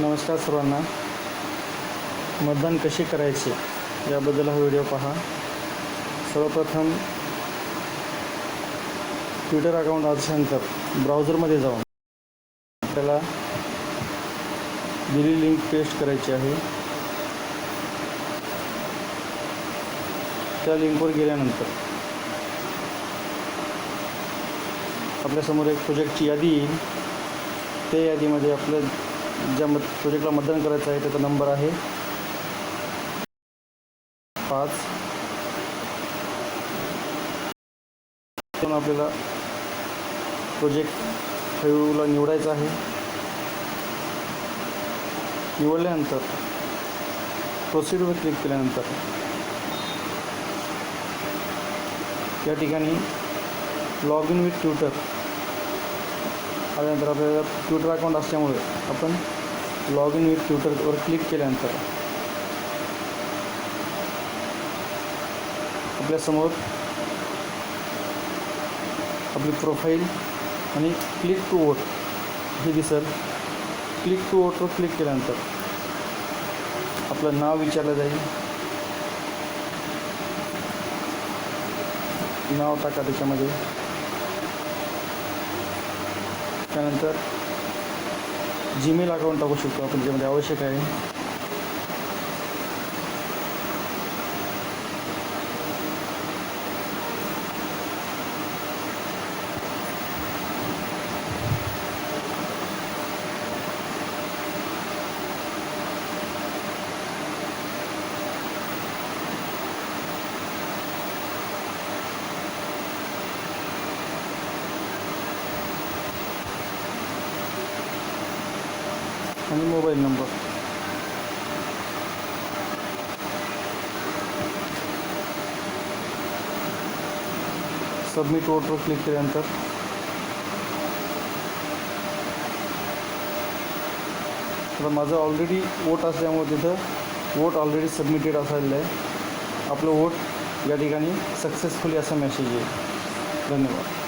नमस्कार सर्वांना. मतदान कसे करायचे याबद्दल हा व्हिडिओ पहा. सर्वप्रथम ट्विटर अकाउंट आल्यानंतर ब्राउझरमध्ये जाऊन आपल्याला दिली लिंक पेस्ट करायची आहे. त्या लिंकवर गेल्यानंतर आपल्यासमोर एक प्रोजेक्टची यादी येईल. त्या यादीमध्ये आपलं ज्या मत प्रोजेक्टला मतदान करायचं आहे त्याचा नंबर आहे पाच. आपल्याला प्रोजेक्ट फाईव्हला निवडायचा आहे. निवडल्यानंतर प्रोसिडवर क्लिक केल्यानंतर या ठिकाणी लॉग इन विथ ट्विटर आल्यानंतर आपल्याला ट्विटर अकाउंट असल्यामुळे आपण लॉग इन विथ ट्विटरवर क्लिक केल्यानंतर आपल्यासमोर आपली प्रोफाईल आणि क्लिक टू वोट हे दिसेल. क्लिक टू वोटवर क्लिक केल्यानंतर आपलं नाव विचारलं जाईल. नाव टाका त्याच्यामध्ये. त्यानंतर जीमेल अकाउंट टाकू शकतो आपण ज्यामध्ये आवश्यक आहे. आणि मोबाईल नंबर. सबमिट वोटवर क्लिक केल्यानंतर. आता माझं ऑलरेडी वोट असल्यामुळे तिथं वोट ऑलरेडी सबमिटेड असायला आहे. आपलं वोट या ठिकाणी सक्सेसफुली असा मेसेज येईल. धन्यवाद.